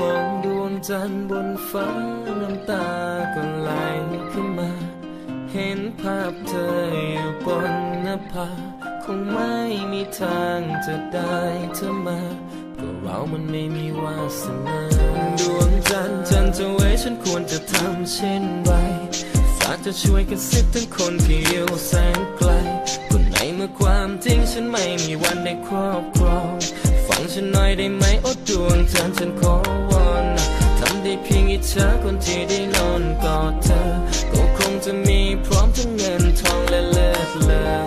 มองดวงจันทร์บนฟ้าน้ำตาก็ไหลขึ้นมา เห็นภาพเธออยู่บนหน้าผาคงไม่มีทางจะได้เธอมาก็เรามันไม่มีวาสนาดวงจันทร์จันทร์จะไว้ฉันควรจะทำเช่นไรฝากจะช่วยกันสิทั้งคนที่อยู่แสนไกลคนไหนเมื่อความจริงฉันไม่มีวันได้ครอบ วงจันทร์ฉันขอวอนทำได้เพียงอิจฉาคนที่ได้นอนกอดเธอ ก็คงจะมีพร้อมทั้งเงินทองและเลือดเลย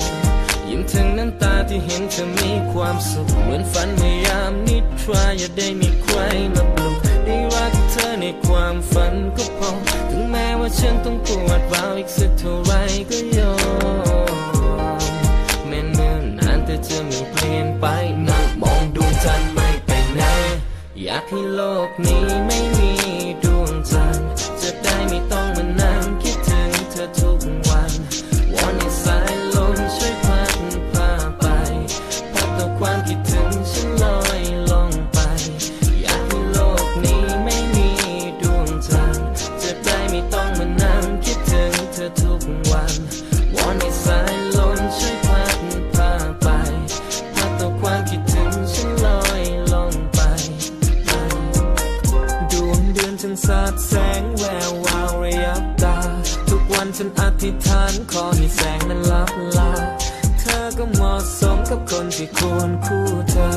ยิ้มถึงน้ำตาที่เห็นเธอมีความสุข เหมือนฝันในยามนิทราอย่าได้มีใครมาปลุกได้รักเธอในความฝันก็พอ ถึงแม้ว่าฉันต้องปวดร้าวอีกสักเท่าไรก็ อยากให้โลกนี้ไม่มีด ฉันสาดแสงแวววาวระยับตา ทุกวันฉันอธิษฐานขอให้แสงนั้นลับลา เธอก็เหมาะสมกับคนที่ควรคู่เธอ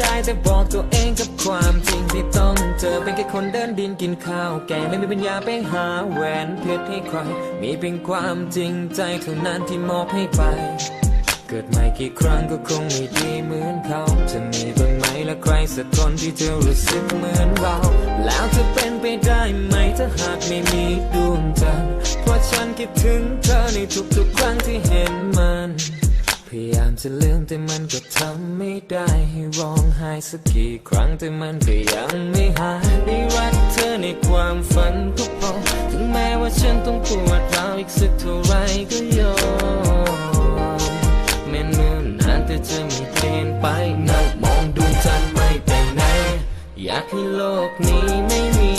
ได้แต่บอกตัวเองกับความจริงที่ต้องเจอเป็นแค่คนเดินดินกินข้าวแกไม่มีปัญญาไปหาแหวนเพชรให้ใคร มีเพียงความจริงใจเท่านั้นที่มอบให้ไป เกิดใหม่กี่ครั้งก็คงไม่ดีเหมือนเขาจะมีบ้าง และใครสักคนที่เธอรู้สึกเหมือนเรา แล้วจะเป็นไปได้ไหมถ้าหากไม่มีดวงจันทร์เพราะฉันคิดถึงเธอในทุกๆครั้งที่เห็นมัน พยายามจะลืมแต่มันก็ทำไม่ได้ให้ร้องไห้สักกี่ครั้งแต่มันก็ยังไม่หายได้รักเธอในความฝันทุก็พอถึงแม้ว่าฉันต้องปวดร้าวอีกสักเท่าไรก็ยอม อยากให้โลกนี้ไม่มี